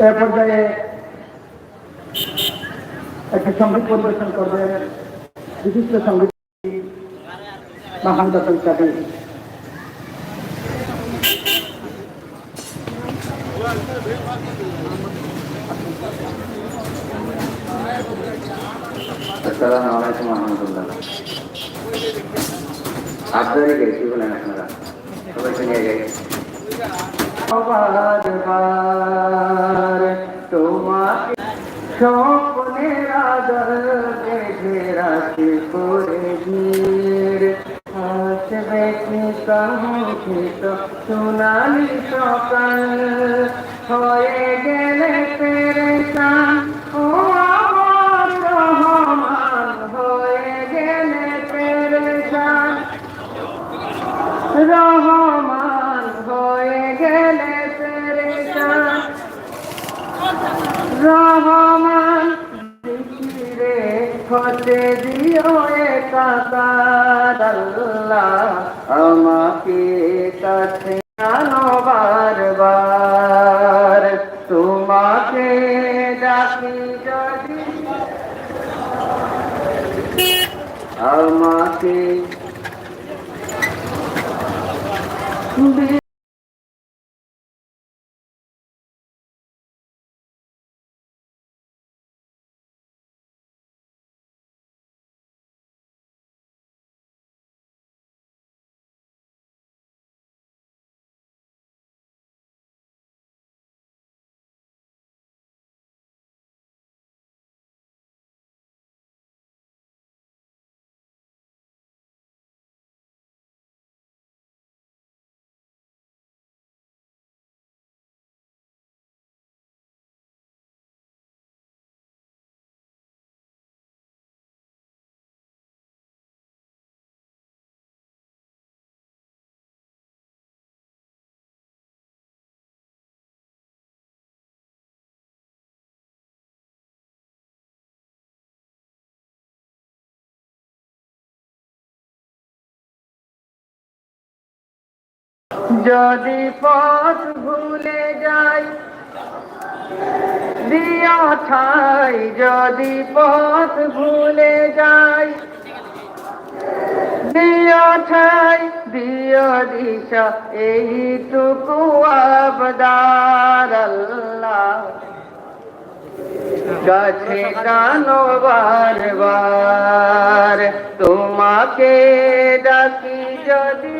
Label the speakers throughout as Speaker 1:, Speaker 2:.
Speaker 1: এ পর্যায়ে একটি সংগীত পরিবেশন করবেন বিশিষ্ট সংগীত মাহান্দাসন চাকরি
Speaker 2: আসসালামু আলাইকুম রহমতুল্লাহ আপনারই গেছি বলেন আপনারা? সবাইকে নিয়ে
Speaker 1: বারবার তোমাকে স্বপ্নের আদর দেখে রাখি করে ধীর আসবে কি কাঙ্ক্ষিত সোনালি সকাল। হয়ে হতে দিও আল্লাহ আমাকে কাছে আনো বারবার। তোমাকে ডাকি যদি আমাকে যদি পথ ভুলে যাই, দিয়া ঠাই যদি পথ ভুলে যাই, দিয়া ঠাই দিয় দিশা, এইটুকু আবদার আল্লাহ। কাছে কানো বারবার, তোমাকে ডাকি যদি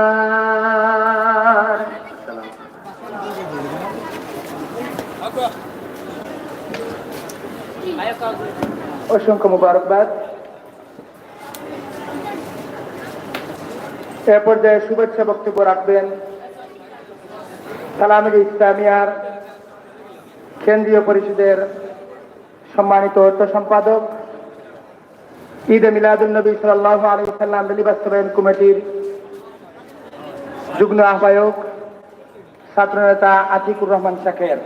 Speaker 1: অসংখ্য মুবারকবাদ। এ পর্যায়ে শুভেচ্ছা বক্তব্য রাখবেন সালামিল ইসলামিয়ার কেন্দ্রীয় পরিষদের সম্মানিত অর্থ সম্পাদক, ঈদে মিলাদুল নবী সাল্লাহ আলী সাল্লাম দিলী বাস্তবায়ন কমিটির যুগ্ম আহ্বায়ক ছাত্রনেতা আতিকুর রহমান শাকের।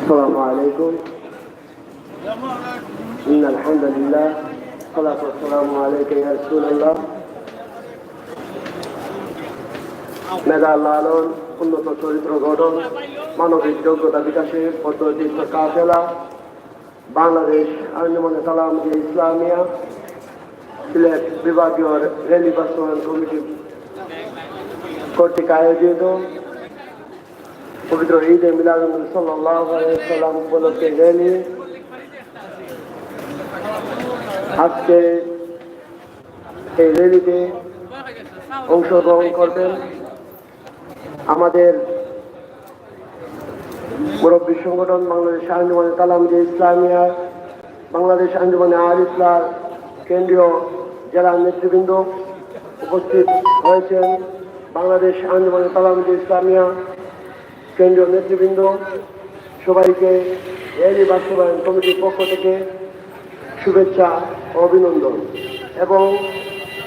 Speaker 3: السلام عليكم إن الحمد لله والصلاة والسلام عليك يا رسول الله মেধা লালন উন্নত চরিত্র গঠন মানবিক যোগ্যতা বিকাশে পদ্ধতি কাফেলা বাংলাদেশ আঞ্জুমান সালাম যে ইসলামিয়া সিলেট বিভাগীয় রেলি বাস্তবায়ন কমিটি কর্তৃক আয়োজিত পবিত্র ঈদে মিলাদুল সাল্লাম উপলক্ষে র্যালি আজকে এই রেলিতে অংশগ্রহণ করবেন আমাদের মুরব্বী সংগঠন বাংলাদেশ আঞ্জুমানে যে ইসলামিয়া, বাংলাদেশ আঞ্জুমানে আল ইসলাম, কেন্দ্রীয় জেলা নেতৃবৃন্দ উপস্থিত হয়েছেন। বাংলাদেশ আঞ্জুমানে তালাম যে ইসলামিয়া
Speaker 4: কেন্দ্রীয় নেতৃবৃন্দ, সবাইকে র্যালি বাস্তবায়ন কমিটির পক্ষ থেকে শুভেচ্ছা ও অভিনন্দন। এবং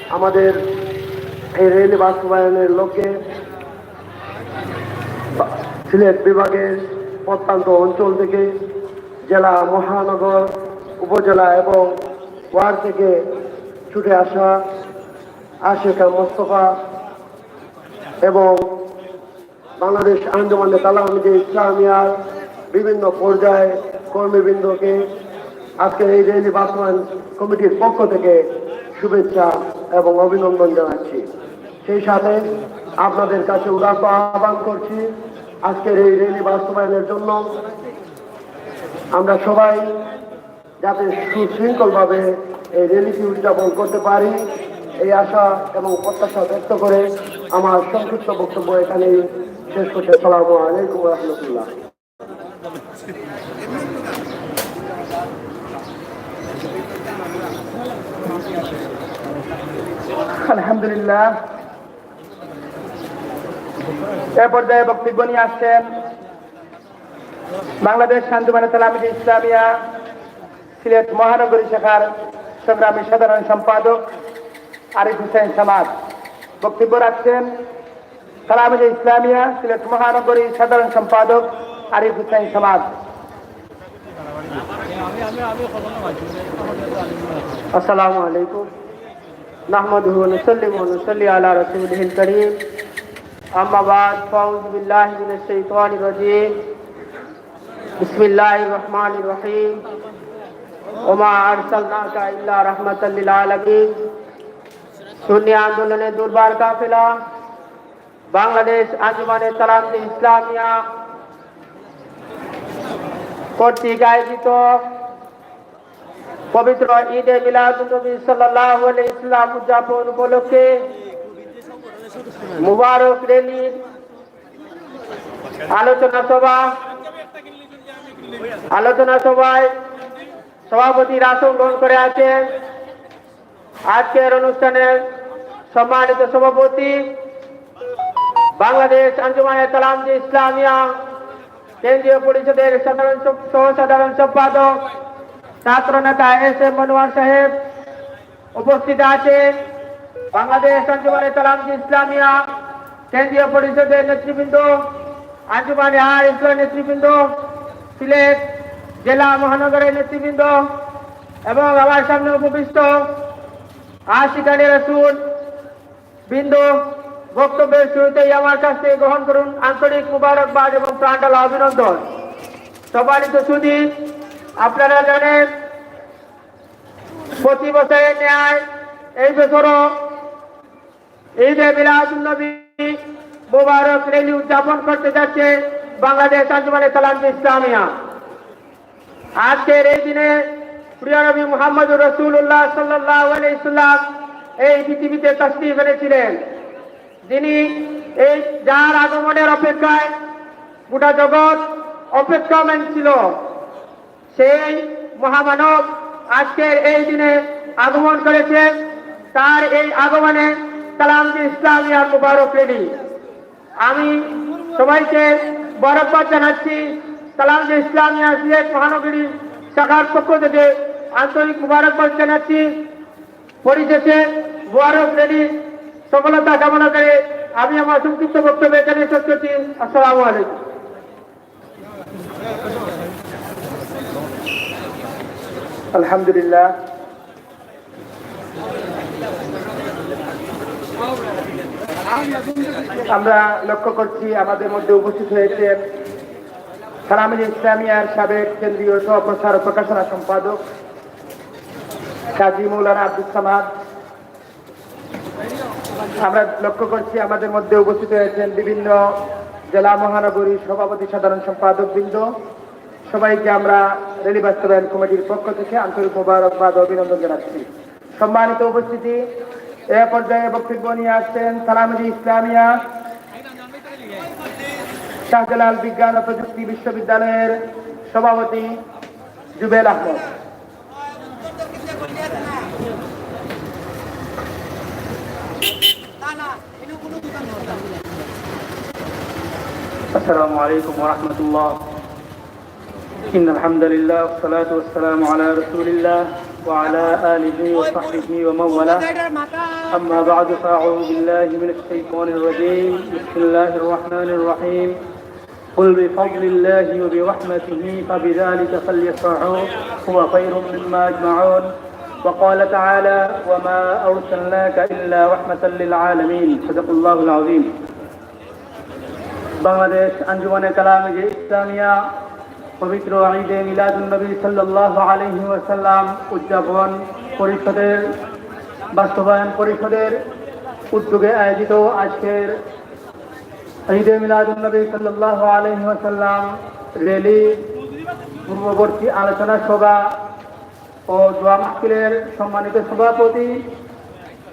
Speaker 4: আমাদের এই রেল বাস্তবায়নের লক্ষ্যে সিলেট বিভাগের প্রত্যন্ত অঞ্চল থেকে জেলা মহানগর উপজেলা এবং ওয়ার্ড থেকে ছুটে আসা আশেখা মোস্তফা এবং বাংলাদেশ আঞ্জমানে তালামিদে ইসলামিয়ার বিভিন্ন পর্যায়ে কর্মীবৃন্দকে আজকের এই রেলি বাস্তবায়ন কমিটির পক্ষ থেকে শুভেচ্ছা এবং অভিনন্দন জানাচ্ছি। সেই সাথে আপনাদের কাছে উদাত্ত আহ্বান করছি আজকের এই রেলি বাস্তবায়নের জন্য। আমরা সবাই যাতে সুশৃঙ্খলভাবে এই রেলিটি উদযাপন করতে পারি, এই আশা এবং প্রত্যাশা ব্যক্ত করে আমার সংক্ষিপ্ত বক্তব্য এখানেই শেষ করতে সালামু আলাইকুম রহমতুল্লাহ।
Speaker 5: আলহামদুলিল্লাহ। এ পর্যায়ে বক্তব্য নিয়ে আসছেন বাংলাদেশ শান্তিমানে তালামিদি ইসলামিয়া সিলেট মহানগরী শাখার সংগ্রামী সাধারণ সম্পাদক আরিফ হুসেন সামাদ। বক্তব্য রাখছেন তালামিদি ইসলামিয়া সিলেট মহানগরী সাধারণ সম্পাদক আরিফ হোসেন সামাদ
Speaker 4: আসসালামু আলাইকুম نحمده ونسلم ونصلي على رسوله الكريم أما بعد فأعوذ بالله من الشيطان الرجيم بسم الله الرحمن الرحيم وما أرسلناك إلا رحمة للعالمين সুন্নি আন্দোলনের দুর্বার কাফেলা বাংলাদেশ আঞ্জুমানে তালামদি ইসলামিয়া কর্তৃক আয়োজিত পবিত্র ঈদে মিলাদুন্নবী সাল্লাল্লাহু আলাইহি ইসলাম উদযাপন উপলক্ষে মুবারক রেলির আলোচনা সভা, আলোচনা সভায় সভাপতি আসন গ্রহণ করে আছেন আজকের অনুষ্ঠানের সম্মানিত সভাপতি বাংলাদেশ আঞ্জুমানে তালামজি ইসলামিয়া কেন্দ্রীয় পরিষদের সাধারণ সহ- সহ সাধারণ সম্পাদক ছাত্র নেতা এস এম মনোয়ার সাহেব উপস্থিত আছেন। বাংলাদেশ আঞ্জুমানে তালামজি ইসলামিয়া কেন্দ্রীয় পরিষদের নেতৃবৃন্দ আঞ্জুমানে আর ইসলাম নেতৃবৃন্দ, সিলেট জেলা মহানগরের নেতৃবৃন্দ এবং আমার সামনে উপবিষ্ট আশিকানি রসুল বিন্দু বক্তব্যের শুরুতেই আমার কাছ থেকে গ্রহণ করুন আন্তরিক মুবারকবাদ এবং প্রাণডালা অভিনন্দন। সম্মানিত সুদী আপনারা জানেন, প্রতি বছরের ন্যায় এই বছরও ঈদে মিলাদুন্নবী মুবারক রেলি উদযাপন করতে যাচ্ছে বাংলাদেশ আঞ্জুমানে সালাম ইসলামিয়া। আজকের এই দিনে প্রিয় নবী মোহাম্মদ রসুল্লাহ সাল্লাহ আলাইসাল্লাম এই পৃথিবীতে তসলিফ এনেছিলেন। যিনি এই যার আগমনের অপেক্ষায় গোটা জগৎ অপেক্ষামান ছিল, সেই মহামানব আজকের এই দিনে আগমন করেছে। তার এই আগমনে কালামজি ইসলামিয়ার মুবারক রেলি আমি সবাইকে বরফবাদ জানাচ্ছি কালামজি ইসলামিয়া সিলেট মহানগরী শাখার পক্ষ থেকে আন্তরিক মুবারকবাদ জানাচ্ছি। পরিশেষে মুবারক রেলি সফলতা কামনা করে আমি আমার সংক্ষিপ্ত বক্তব্য এখানে শেষ করছি। আসসালামু আলাইকুম।
Speaker 5: আলহামদুলিল্লাহ। আমরা লক্ষ্য করছি আমাদের মধ্যে উপস্থিত হয়েছেন সালামিল ইসলামিয়ার সাবেক কেন্দ্রীয় সহপ্রচার ও প্রকাশনা সম্পাদক কাজী মৌলানা আব্দুল সামাদ আমরা লক্ষ্য করছি আমাদের মধ্যে উপস্থিত হয়েছেন বিভিন্ন জেলা মহানগরী সভাপতি সাধারণ সম্পাদক বৃন্দ। সবাইকে আমরা রেলি বাস্তবায়ন কমিটির পক্ষ থেকে আন্তরিক মোবারকবাদ অভিনন্দন জানাচ্ছি। সম্মানিত উপস্থিতি, এ পর্যায়ে বক্তব্য নিয়ে আসছেন সালামজি ইসলামিয়া, শাহজালাল বিজ্ঞান ও প্রযুক্তি বিশ্ববিদ্যালয়ের সভাপতি জুবেল আহমদ।
Speaker 6: السلام عليكم ورحمة الله. إن الحمد لله والصلاة والسلام على رسول الله وعلى آله وصحبه ومن والاه. أما بعد فأعوذ بالله من الشيطان الرجيم. بسم الله الرحمن الرحيم. قل بفضل الله وبرحمته فبذلك فليفرحوا هو خير مما يجمعون. وقال تعالى وما أرسلناك إلا رحمة للعالمين صدق الله العظيم বাংলাদেশ আঞ্জুমানে কালামে যে ইসলামিয়া পবিত্র ঈদে মিলাদুল নবী সাল্লাহ আলহি ওয়াসাল্লাম উদযাপন পরিষদের বাস্তবায়ন পরিষদের উদ্যোগে আয়োজিত আজকের ঈদে মিলাদুল নবী সাল্লাহ আলহি ওয়াসাল্লাম র্যালি পূর্ববর্তী আলোচনা সভা ও দোয়া মাহফিলের সম্মানিত সভাপতি।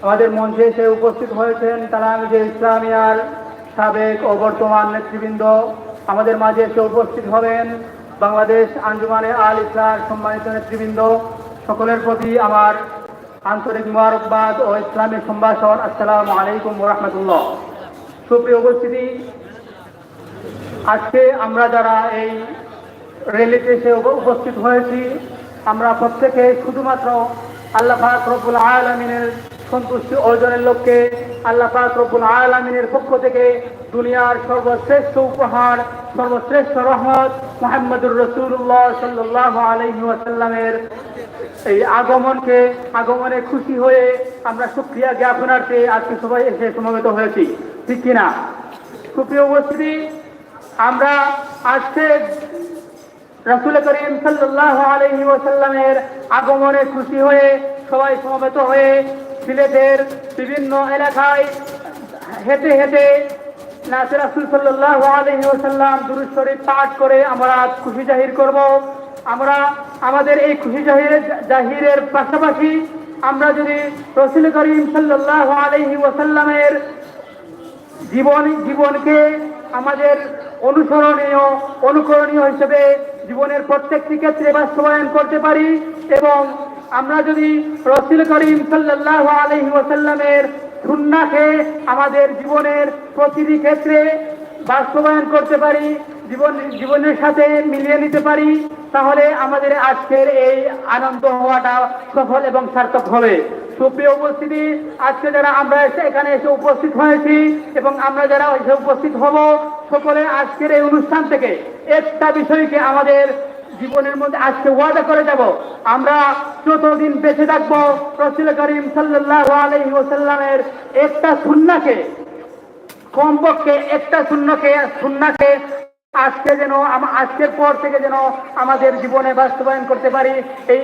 Speaker 6: আমাদের মঞ্চে এসে উপস্থিত হয়েছেন তারা যে ইসলামিয়ার সাবেক ও বর্তমান নেতৃবৃন্দ। আমাদের মাঝে এসে উপস্থিত হবেন বাংলাদেশ আঞ্জুমানে আল ইসলাম সম্মানিত নেতৃবৃন্দ। সকলের প্রতি আমার আন্তরিক মোবারকবাদ ও ইসলামী সম্ভাষণ। আসসালাম আলাইকুম রহমতুল্লাহ। সুপ্রিয় উপস্থিতি, আজকে আমরা যারা এই র্যালিতে এসে উপস্থিত হয়েছি আমরা প্রত্যেকে শুধুমাত্র আল্লাহ পাক রব্বুল আলমিনের সন্তুষ্টি অর্জনের লক্ষ্যে আল্লাহ পাক রব্বুল আলমিনের পক্ষ থেকে দুনিয়ার সর্বশ্রেষ্ঠ উপহার, সর্বশ্রেষ্ঠ রহমত মোহাম্মদুর রসুল্লাহ সাল্লাহ আলহি ওয়াসাল্লামের এই আগমনকে, আগমনে খুশি হয়ে আমরা সুক্রিয়া জ্ঞাপনার্থে আজকে সবাই এসে সমবেত হয়েছি। ঠিক কিনা? সুপ্রিয় উপস্থিতি, আমরা আজকে রাসুল করিম সাল্লাহ আলহি ওসাল্লামের আগমনে খুশি হয়ে, সবাই সমবেত হয়ে সিলেটের বিভিন্ন এলাকায় হেঁটে হেঁটে নাসির রাসুল সাল্লাহ আলহি ওসাল্লাম দুরুদ শরীফ পাঠ করে আমরা খুশি জাহির করব। আমরা আমাদের এই খুশি জাহির জাহিরের পাশাপাশি আমরা যদি রসুল করিম সাল্লাহ আলহি ওসাল্লামের জীবন জীবনকে আমাদের অনুসরণীয়, অনুকরণীয় হিসেবে জীবনের প্রত্যেকটি ক্ষেত্রে বাস্তবায়ন করতে পারি এবং আমরা যদি রসুল করিম সাল্লাহ আলহি ওসাল্লামের সুন্নাকে আমাদের জীবনের প্রতিটি ক্ষেত্রে বাস্তবায়ন করতে পারি জীবন জীবনের সাথে মিলিয়ে নিতে পারি, তাহলে আমাদের আজকের এই আনন্দ হওয়াটা সফল এবং সার্থক হবে। সুপ্রিয় উপস্থিতি, আজকে যারা আমরা এসে এখানে এসে উপস্থিত হয়েছি এবং আমরা যারা এসে উপস্থিত হব, সকলে আজকের এই অনুষ্ঠান থেকে একটা বিষয়কে আমাদের জীবনের মধ্যে আজকে ওয়াদা করে যাব। আমরা যতদিন বেঁচে থাকব, রসুল করিম সাল্লাহ আলহি ওসাল্লামের একটা সুন্নাকে কমপক্ষে একটা শূন্যকে শূন্যকে আজকে যেন আজকের পর থেকে যেন আমাদের জীবনে বাস্তবায়ন করতে পারি। এই